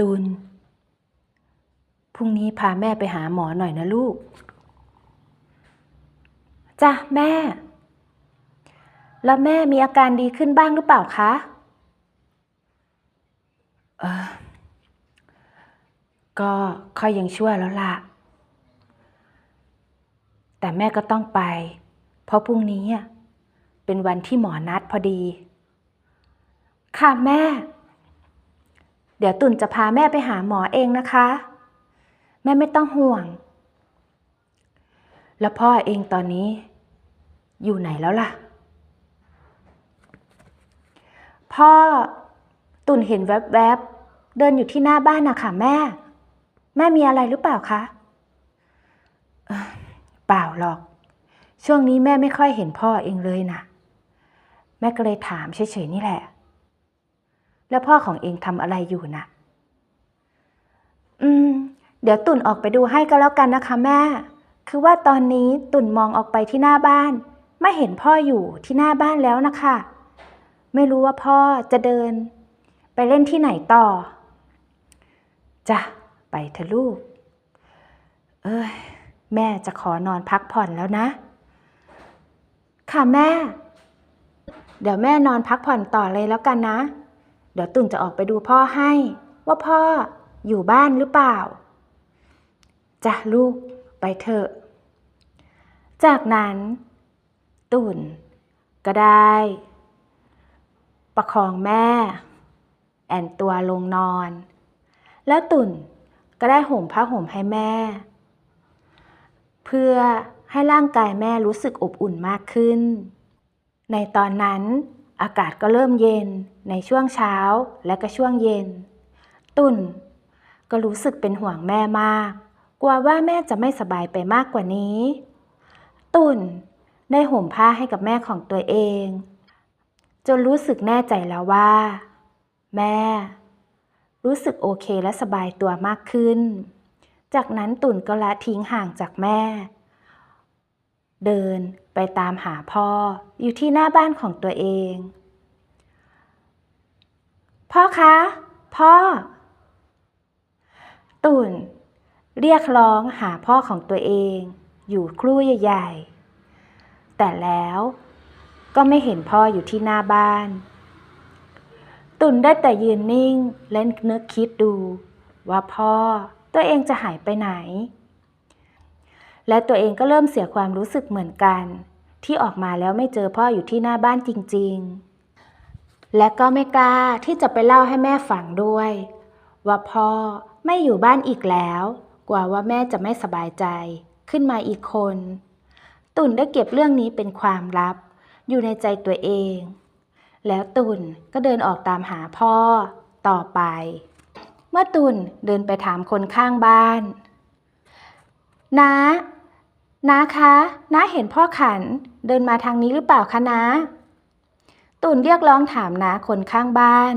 ตุลพรุ่งนี้พาแม่ไปหาหมอหน่อยนะลูก จ้ะแม่ แล้วแม่มีอาการดีขึ้นบ้างหรือเปล่าคะเออก็ค่อยยังชั่วแล้วล่ะ แต่แม่ก็ต้องไป เพราะพรุ่งนี้เป็นวันที่หมอนัดพอดี ค่ะแม่ เดี๋ยวตุ่นจะพาแม่ไปหาหมอเองนะคะ แม่ไม่ต้องห่วง แล้วพ่อเองตอนนี้ อยู่ไหนแล้วล่ะ พ่อตุ่นเห็นแวบๆ เดินอยู่ที่หน้าบ้านนะคะแม่ แม่มีอะไรหรือเปล่าคะเอ่อเปล่าหรอก ช่วงนี้แม่ไม่ค่อยเห็นพ่อเองเลยนะแม่ก็เลยถามเฉยๆนี่แหละ แล้วพ่อของเองทำอะไรอยู่นะอืม เดี๋ยวตุ่นออกไปดูให้ก็แล้วกันนะคะแม่ คือว่าตอนนี้ตุ่นมองออกไปที่หน้าบ้าน ไม่เห็นพ่ออยู่ที่หน้าบ้านแล้วนะคะ ไม่รู้ว่าพ่อจะเดิน ไปเล่นที่ไหนต่อ จ้ะ ไปเถอะลูก เอ้ย แม่จะขอนอนพักผ่อนแล้วนะ ค่ะแม่ เดี๋ยวแม่นอนพักผ่อนต่อเลยแล้วกันนะ เดี๋ยวตุ่นจะออกไปดูพ่อให้ ว่าพ่ออยู่บ้านหรือเปล่าจ้ะลูกไปเถอะ จากนั้น ตุ่นก็ได้ ประคองแม่ แอนตัวลงนอน แล้วตุ่นก็ได้ห่มผ้าห่มให้แม่ เพื่อให้ร่างกายแม่รู้สึกอบอุ่นมากขึ้น ในตอนนั้น อากาศก็เริ่มเย็นในช่วงเช้าและก็ช่วงเย็น ตุ่น ก็รู้สึกเป็นห่วงแม่มาก กลัวว่าแม่จะไม่สบายไปมากกว่านี้ ตุ่น ได้ห่มผ้าให้กับแม่ของตัวเอง จนรู้สึกแน่ใจแล้วว่า แม่ รู้สึกโอเคและสบายตัวมากขึ้น จากนั้นตุ่นก็ละทิ้งห่างจากแม่ เดินไปตามหาพ่ออยู่ที่หน้าบ้านของตัวเอง พ่อคะ พ่อ ตุ่น เรียกร้องหาพ่อของตัวเอง อยู่ครู่ใหญ่ ๆ แต่แล้วก็ไม่เห็นพ่ออยู่ที่หน้าบ้าน ตุ่นได้แต่ยืนนิ่งและนึกคิดดู ว่าพ่อตัวเองจะหายไปไหน และตัวเองก็เริ่มเสียความรู้สึกเหมือนกัน ที่ออกมาแล้วไม่เจอพ่ออยู่ที่หน้าบ้านจริง ๆ และก็ไม่กล้าที่จะไปเล่าให้แม่ฟังด้วย ว่าพ่อไม่อยู่บ้านอีกแล้วกว่าว่าแม่จะไม่สบายใจ ขึ้นมาอีกคน ตุ่นได้เก็บเรื่องนี้เป็นความลับ อยู่ในใจตัวเอง แล้วตุ่นก็เดินออกตามหาพ่อต่อไป เมื่อตุ่นเดินไปถามคนข้างบ้านน้าน้าคะน้าเห็นพ่อขันเดินมาทางนี้หรือเปล่าคะน้า ตุ่นเรียกร้องถามน้าคนข้างบ้าน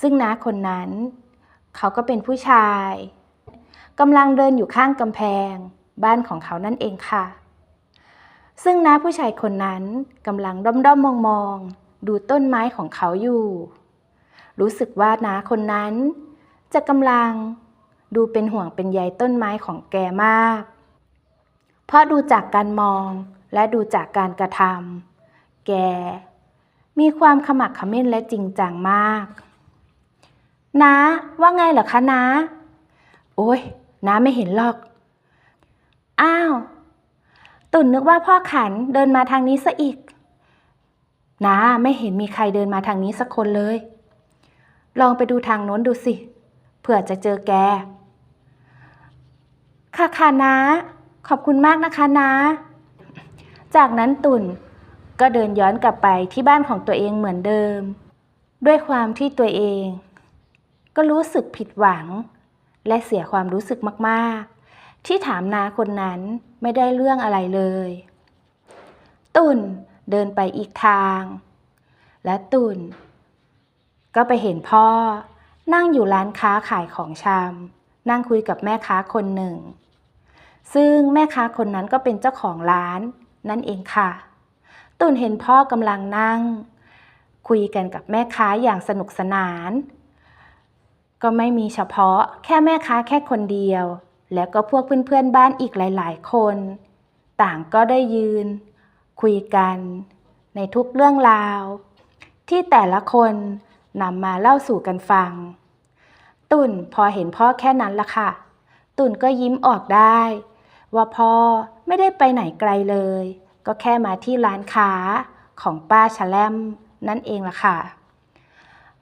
ซึ่งน้าคนนั้น เขาก็เป็นผู้ชายกำลังเดินอยู่ข้างกำแพง บ้านของเขานั่นเองค่ะ ซึ่งน้าผู้ชายคนนั้นกำลังด้อมด้อมมองมองๆดูต้นไม้ของเขาอยู่ รู้สึกว่าน้าคนนั้น จะกำลังดูเป็นห่วงเป็นใยต้นไม้ของแกมาก เพราะดูจากการมองและดูจากการกระทำแก มีความขมักขม้นและจริงจังมากน้าว่าไงเหรอคะน้าโอ้ยน้าไม่เห็นหรอก อ้าว ตุ่นนึกว่าพ่อขันเดินมาทางนี้ซะอีกน้าไม่เห็นมีใครเดินมาทางนี้สักคนเลย ลองไปดูทางโน้นดูสิ เผื่อจะเจอแก ค่ะค่ะน้าขอบคุณมากนะคะน้าจากนั้นตุ่น ก็เดินย้อนกลับไปที่บ้านของตัวเองเหมือนเดิม ด้วยความที่ตัวเอง ก็รู้สึกผิดหวัง และเสียความรู้สึกมากๆ ที่ถามนาคนนั้นไม่ได้เรื่องอะไรเลย ตุ่นเดินไปอีกทาง และตุ่น ก็ไปเห็นพ่อ นั่งอยู่ร้านค้าขายของชำนั่งคุยกับแม่ค้าคนหนึ่ง ซึ่งแม่ค้าคนนั้นก็เป็นเจ้าของร้านนั่นเองค่ะ ตุ่นเห็นพ่อกำลังนั่ง คุยกันกับแม่ค้าอย่างสนุกสนานกก็ไม่มีเฉพาะแค่แม่ค้าแค่คนเดียว แล้วก็พวกเพื่อนๆบ้านอีกหลายๆ คน ต่างก็ได้ยืน คุยกัน ในทุกเรื่องราว ที่แต่ละคนนำมาเล่าสู่กันฟัง ตุ่นพอเห็นพ่อแค่นั้นละค่ะ ตุ่นก็ยิ้มออกได้ ว่าพ่อไม่ได้ไปไหนไกลเลย ก็แค่มาที่ร้านค้าของป้าชะแลมนั่นเองล่ะค่ะ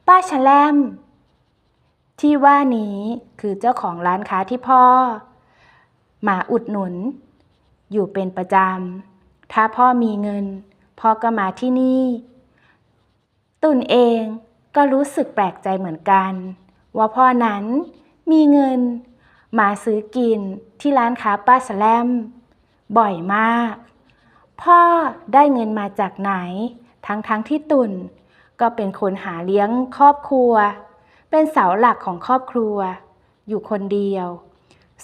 ป้าชะแลมที่ว่านี้คือเจ้าของร้านค้าที่พ่อ มาอุดหนุน อยู่เป็นประจำ ถ้าพ่อมีเงิน พ่อก็มาที่นี่ ตุ่นเองก็รู้สึกแปลกใจเหมือนกัน ว่าพ่อนั้นมีเงิน มาซื้อกินที่ร้านค้าป้าสแลม บ่อยมาก พ่อได้เงินมาจากไหน ทั้งๆทที่ตุ่น ก็เป็นคนหาเลี้ยงครอบครัว เป็นเสาหลักของครอบครัว อยู่คนเดียว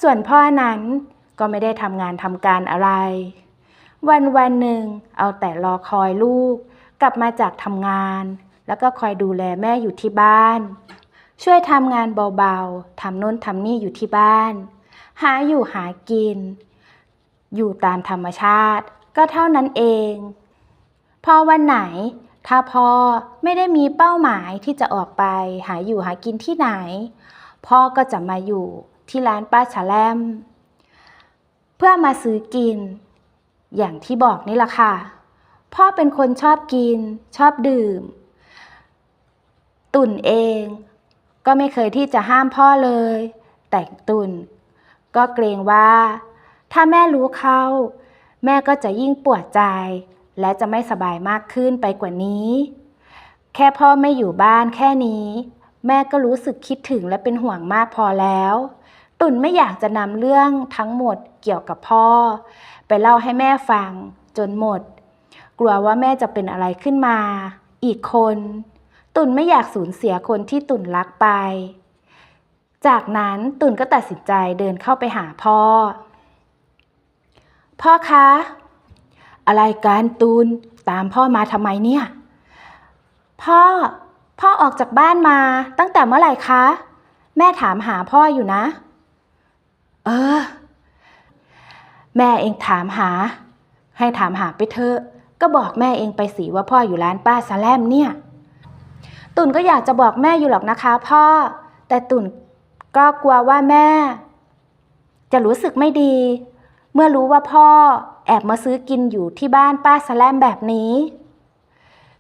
ส่วนพ่อนั้นก็ไม่ได้ทำงานทำการอะไร วันวันหนึ่งเอาแต่รอคอยลูก กลับมาจากทำงาน แล้วก็คอยดูแลแม่อยู่ที่บ้าน ช่วยทำงานเบาๆทำโน้นทำนี่อยู่ที่บ้าน หาอยู่หากิน อยู่ตามธรรมชาติ ก็เท่านั้นเอง พอวันไหน ถ้าพ่อไม่ได้มีเป้าหมายที่จะออกไปหาอยู่หากินที่ไหน พ่อก็จะมาอยู่ที่ร้านป้าชะแลม เพื่อมาซื้อกิน อย่างที่บอกนี่แหละค่ะ พ่อเป็นคนชอบกิน ชอบดื่ม ตุ่นเอง ก็ไม่เคยที่จะห้ามพ่อเลย แต่ตุ่นก็เกรงว่า ถ้าแม่รู้เข้า แม่ก็จะยิ่งปวดใจ และจะไม่สบายมากขึ้นไปกว่านี้ แค่พ่อไม่อยู่บ้านแค่นี้ แม่ก็รู้สึกคิดถึงและเป็นห่วงมากพอแล้ว ตุ่นไม่อยากจะนำเรื่องทั้งหมดเกี่ยวกับพ่อ ไปเล่าให้แม่ฟังจนหมด กลัวว่าแม่จะเป็นอะไรขึ้นมา อีกคน ตุ่นไม่อยากสูญเสียคนที่ตุ่นรักไป จากนั้นตุ่นก็ตัดสินใจเดินเข้าไปหาพ่อ พ่อคะ อะไรการตูนตามพ่อมาทำไมเนี่ย พ่อ พ่อออกจากบ้านมาตั้งแต่เมื่อไหร่คะ แม่ถามหาพ่ออยู่นะ เออ แม่เองถามหา ให้ถามหาไปเถอะ ก็บอกแม่เองไปสิว่าพ่ออยู่ร้านป้าสแลมเนี่ย ตุ่นก็อยากจะบอกแม่อยู่หรอกนะคะ พ่อ แต่ตุ่นก็กลัวว่าแม่ จะรู้สึกไม่ดี มื่อรู้ว่าพ่อแอบมาซื้อกินอยู่ที่บ้านป้าสแลมแบบนี้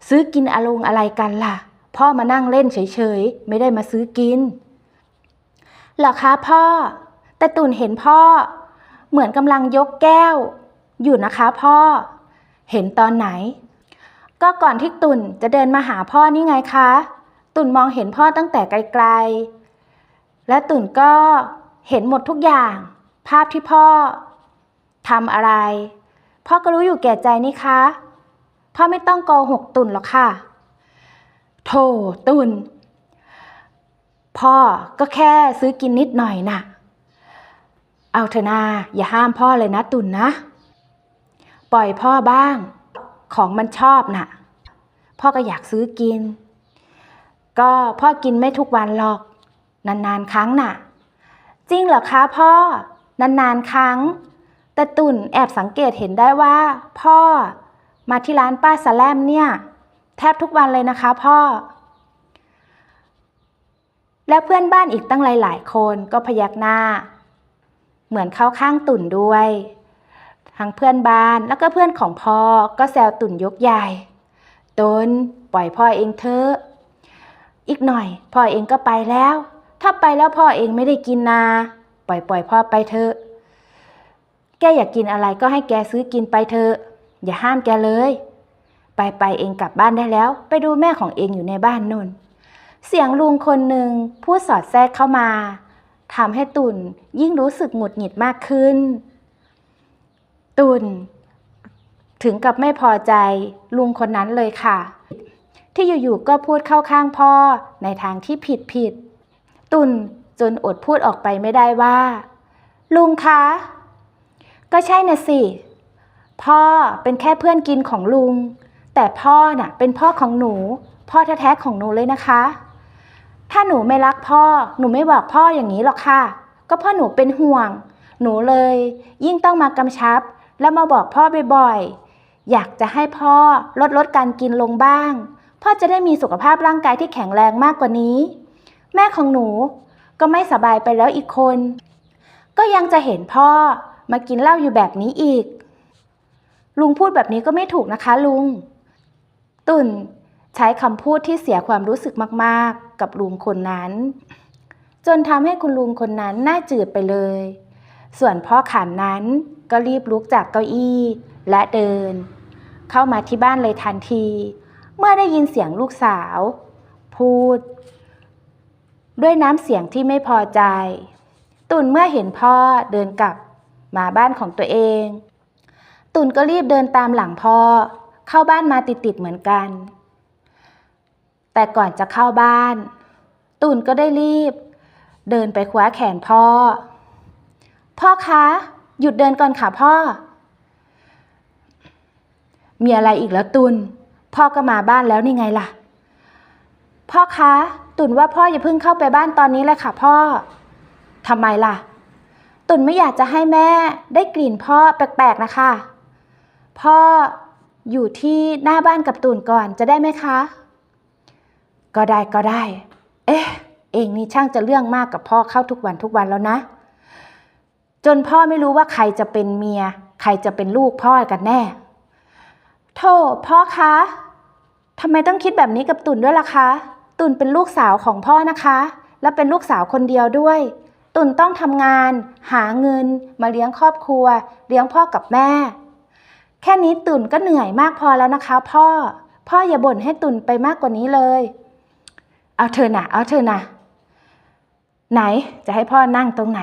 ซื้อกินอารมณ์อะไรกันล่ะ พ่อมานั่งเล่นเฉยๆ ไม่ได้มาซื้อกินหรอคะพ่อ แต่ตุ่นเห็นพ่อ เหมือนกำลังยกแก้ว อยู่นะคะพ่อ เห็นตอนไหน ก็ก่อนที่ตุ่นจะเดินมาหาพ่อนี่ไงคะ ตุ่นมองเห็นพ่อตั้งแต่ไกลๆ และตุ่นก็เห็นหมดทุกอย่าง ภาพที่พ่อ ทำอะไร พ่อก็รู้อยู่แก่ใจนี่คะ พ่อไม่ต้องโกหกตุนหรอกค่ะโธ่ตุ่นพ่อก็แค่ซื้อกินนิดหน่อยน่ะ เอาเถอะนาอย่าห้ามพ่อเลยนะตุนนะ ปล่อยพ่อบ้าง ของมันชอบน่ะ พ่อก็อยากซื้อกิน ก็พ่อกินไม่ทุกวันหรอก นานๆครั้งน่ะ จริงเหรอคะพ่อนานๆครั้ง แต่ตุ่นแอบสังเกตเห็นได้ว่า พ่อ มาที่ร้านป้าสแลมเนี่ย แทบทุกวันเลยนะคะพ่อ และเพื่อนบ้านอีกตั้งหลาย ๆ คนก็พยักหน้า เหมือนเข้าข้างตุ่นด้วยทั้งเพื่อนบ้านแล้วก็เพื่อนของพ่อก็แซวตุ่นยกใหญ่ตนปล่อยพ่อเองเถอะอีกหน่อย พ่อเองก็ไปแล้ว ถ้าไปแล้วพ่อเองไม่ได้กินนา ปล่อยปล่อยพ่อไปเถอะ แกอยากกินอะไรก็ให้แกซื้อกินไปเถอะอย่าห้ามแกเลย ไปไปเองกลับบ้านได้แล้ว ไปดูแม่ของเองอยู่ในบ้านนุ่นเสียงลุงคนหนึ่งพูดสอดแทรกเข้ามาทำให้ตุ่นยิ่งรู้สึกหงุดหงิดมากขึ้น ตุ่นถึงกับไม่พอใจลุงคนนั้นเลยค่ะ ที่อยู่ๆก็พูดเข้าข้างพ่อในทางที่ผิดผิด ตุ่นจนอดพูดออกไปไม่ได้ว่า ลุงคะ ก็ใช่น่ะสิ พ่อเป็นแค่เพื่อนกินของลุง แต่พ่อน่ะเป็นพ่อของหนู พ่อแท้ๆของหนูเลยนะคะ ถ้าหนูไม่รักพ่อ หนูไม่บอกพ่ออย่างนี้หรอกค่ะ ก็เพราะหนูเป็นห่วง หนูเลย ยิ่งต้องมากำชับ แล้วมาบอกพ่อบ่อยๆ อยากจะให้พ่อลดลดการกินลงบ้าง พ่อจะได้มีสุขภาพร่างกายที่แข็งแรงมากกว่านี้ แม่ของหนูก็ไม่สบายไปแล้วอีกคน ก็ยังจะเห็นพ่อ มากินเหล้าอยู่แบบนี้อีก ลุงพูดแบบนี้ก็ไม่ถูกนะคะลุง ตุ่นใช้คำพูดที่เสียความรู้สึกมากๆ กับลุงคนนั้น จนทำให้คุณลุงคนนั้นหน้าจืดไปเลย ส่วนพ่อขันนั้นก็รีบลุกจากเก้าอี้และเดิน เข้ามาที่บ้านเลยทันที เมื่อได้ยินเสียงลูกสาว พูด ด้วยน้ำเสียงที่ไม่พอใจ ตุนเมื่อเห็นพ่อเดินกลับ มาบ้านของตัวเอง ตุ่นก็รีบเดินตามหลังพ่อ เข้าบ้านมาติดๆเหมือนกัน แต่ก่อนจะเข้าบ้าน ตุ่นก็ได้รีบ เดินไปคว้าแขนพ่อ พ่อคะ หยุดเดินก่อนค่ะพ่อ มีอะไรอีกแล้วตุนพ่อก็มาบ้านแล้วนี่ไงล่ะ พ่อคะ ตุนว่าพ่ออย่าเพิ่งเข้าไปบ้านตอนนี้เลยค่ะพ่อทำไมล่ะ ตุ่นไม่อยากจะให้แม่ได้กลิ่นพ่อแปลกๆนะคะ พ่ออยู่ที่หน้าบ้านกับตุ่นก่อนจะได้ไหมคะ ก็ได้ก็ได้ เอ๊ะ เองนี่ช่างจะเรื่องมากกับพ่อเข้าทุกวันทุกวันแล้วนะ จนพ่อไม่รู้ว่าใครจะเป็นเมีย ใครจะเป็นลูกพ่อกันแน่โธ่พ่อคะทำไมต้องคิดแบบนี้กับตุ่นด้วยล่ะคะ ตุ่นเป็นลูกสาวของพ่อนะคะ และเป็นลูกสาวคนเดียวด้วย ตุ่นต้องทำงาน หาเงิน มาเลี้ยงครอบครัว เลี้ยงพ่อกับแม่ แค่นี้ตุ่นก็เหนื่อยมากพอแล้วนะคะ พ่อ พ่ออย่าบ่นให้ตุ่นไปมากกว่านี้เลย เอาเธอนะเอาเธอนะไหนจะให้พ่อนั่งตรงไหน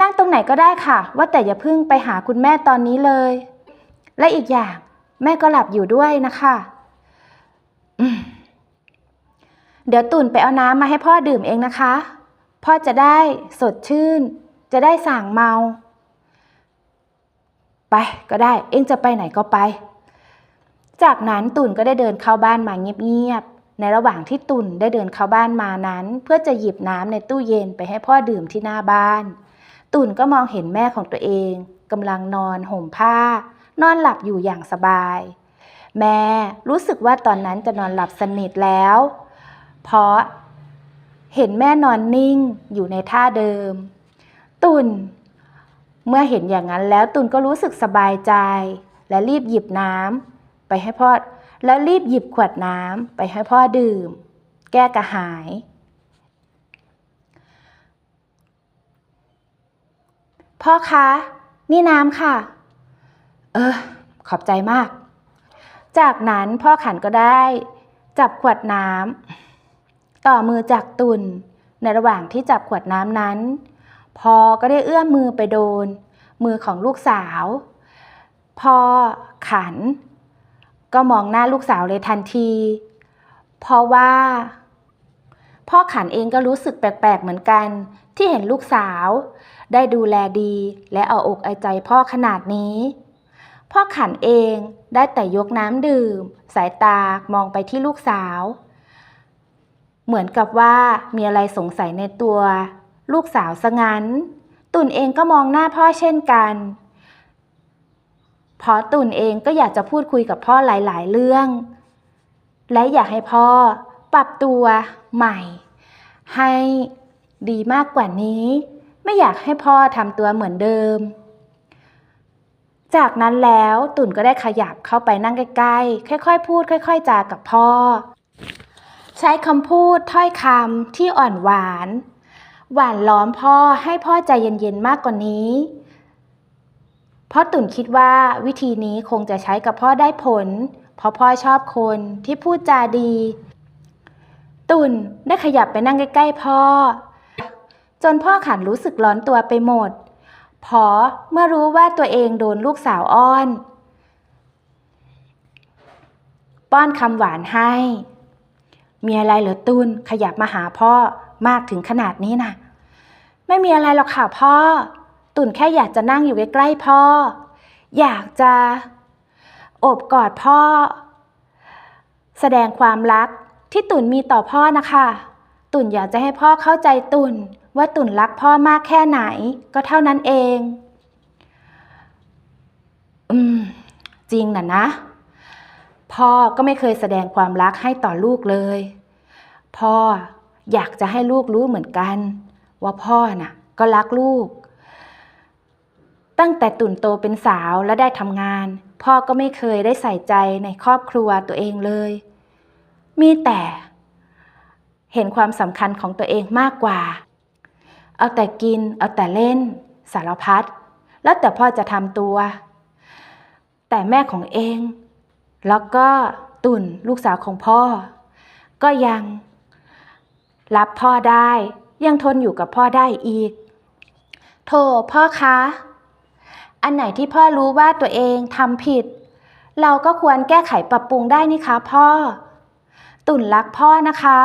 นั่งตรงไหนก็ได้ค่ะ ว่าแต่อย่าเพิ่งไปหาคุณแม่ตอนนี้เลย และอีกอย่างแม่ก็หลับอยู่ด้วยนะคะเดี๋ยวตุ่นไปเอาน้ำมาให้พ่อดื่มเองนะคะ พ่อจะได้สดชื่น จะได้ส่างเมา ไปก็ได้ เอ็งจะไปไหนก็ไป จากนั้นตุ่นก็ได้เดินเข้าบ้านมาเงียบๆ ในระหว่างที่ตุ่นได้เดินเข้าบ้านมานั้น เพื่อจะหยิบน้ำในตู้เย็นไปให้พ่อดื่มที่หน้าบ้าน ตุ่นก็มองเห็นแม่ของตัวเองกำลังนอนห่มผ้า นอนหลับอยู่อย่างสบาย แม่รู้สึกว่าตอนนั้นจะนอนหลับสนิทแล้ว เพราะ เห็นแม่นอนนิ่งอยู่ในท่าเดิม ตุนเมื่อเห็นอย่างนั้นแล้วตุนก็รู้สึกสบายใจ และรีบหยิบน้ำไปให้พ่อแล้วรีบหยิบขวดน้ำไปให้พ่อดื่ม แก้กระหาย พ่อคะ นี่น้ำค่ะ เออ ขอบใจมาก จากนั้นพ่อขันก็ได้ จับขวดน้ำ ต่อมือจากตุนในระหว่างที่จับขวดน้ำนั้น พอก็ได้เอื้อมมือไปโดน มือของลูกสาว พอขัน ก็มองหน้าลูกสาวเลยทันที เพราะว่า พ่อขันเองก็รู้สึกแปลกๆเหมือนกัน ที่เห็นลูกสาว ได้ดูแลดีและเอาอกเอาใจพ่อขนาดนี้ พ่อขันเองได้แต่ยกน้ำดื่ม สายตามองไปที่ลูกสาว เหมือนกับว่ามีอะไรสงสัยในตัว ลูกสาวซะงั้น ตุ่นเองก็มองหน้าพ่อเช่นกันเพราะตุ่นเองก็อยากจะพูดคุยกับพ่อหลาย ๆ เรื่อง และอยากให้พ่อปรับตัวใหม่ ให้ดีมากกว่านี้ ไม่อยากให้พ่อทำตัวเหมือนเดิม จากนั้นแล้วตุ่นก็ได้ขยับเข้าไปนั่งใกล้ ๆ ค่อย ๆ พูด ค่อย ๆ จากับพ่อ ใช้คำพูดถ้อยคำที่อ่อนหวาน หวานล้อมพ่อให้พ่อใจเย็นๆมากกว่านี้เพราะตุ่นคิดว่าวิธีนี้คงจะใช้กับพ่อได้ผล เพราะพ่อชอบคนที่พูดจาดี ตุ่นได้ขยับไปนั่งใกล้ๆพ่อ จนพ่อขันรู้สึกร้อนตัวไปหมดพราะเมื่อรู้ว่าตัวเองโดนลูกสาวอ้อน ป้อนคำหวานให้ มีอะไรเหรอตุนขยับมาหาพ่อมากถึงขนาดนี้นะไม่มีอะไรหรอกค่ะพ่อ ตุนแค่อยากจะนั่งอยู่ใกล้ๆพ่อ อยากจะโอบกอดพ่อ แสดงความรักที่ตุนมีต่อพ่อนะคะ ตุนอยากจะให้พ่อเข้าใจตุนว่าตุนรักพ่อมากแค่ไหน ก็เท่านั้นเอง อืม จริงน่ะนะ พ่อก็ไม่เคยแสดงความรักให้ต่อลูกเลย พ่ออยากจะให้ลูกรู้เหมือนกัน ว่าพ่อน่ะ ก็รักลูก ตั้งแต่ตุ่นโตเป็นสาวและได้ทำงาน พ่อก็ไม่เคยได้ใส่ใจในครอบครัวตัวเองเลย มีแต่เห็นความสำคัญของตัวเองมากกว่า เอาแต่กิน เอาแต่เล่น สารพัด แล้วแต่พ่อจะทำตัว แต่แม่ของเอง แล้วก็ตุ่นลูกสาวของพ่อ ก็ยัง รับพ่อได้ ยังทนอยู่กับพ่อได้อีก โถพ่อคะ อันไหนที่พ่อรู้ว่าตัวเองทำผิด เราก็ควรแก้ไขปรับปรุงได้นี่คะพ่อ ตุ่นรักพ่อนะคะ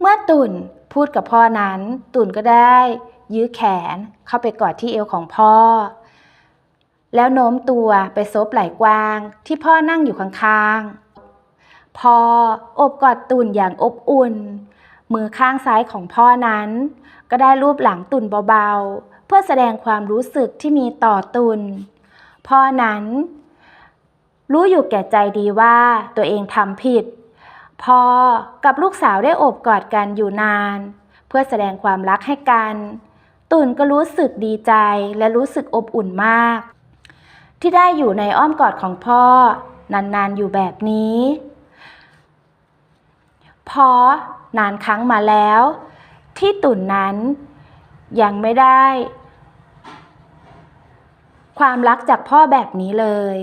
เมื่อตุ่นพูดกับพ่อนั้น ตุ่นก็ได้ ยื้อแขนเข้าไปกอดที่เอวของพ่อ แล้วโน้มตัวไปซบไหล่กวางที่พ่อนั่งอยู่ข้างๆ พ่ออบกอดตุ่นอย่างอบอุ่น มือข้างซ้ายของพ่อนั้น ก็ได้รูปหลังตุ่นเบาๆ เพื่อแสดงความรู้สึกที่มีต่อตุ่น พ่อนั้น รู้อยู่แก่ใจดีว่าตัวเองทำผิด พ่อกับลูกสาวได้อบกอดกันอยู่นาน เพื่อแสดงความรักให้กัน ตุ่นก็รู้สึกดีใจและรู้สึกอบอุ่นมาก ที่ได้อยู่ในอ้อมกอดของพ่อนานๆอยู่แบบนี้ เพราะนานครั้งมาแล้ว ที่ตุ่นนั้นยังไม่ได้ ความรักจากพ่อแบบนี้เลย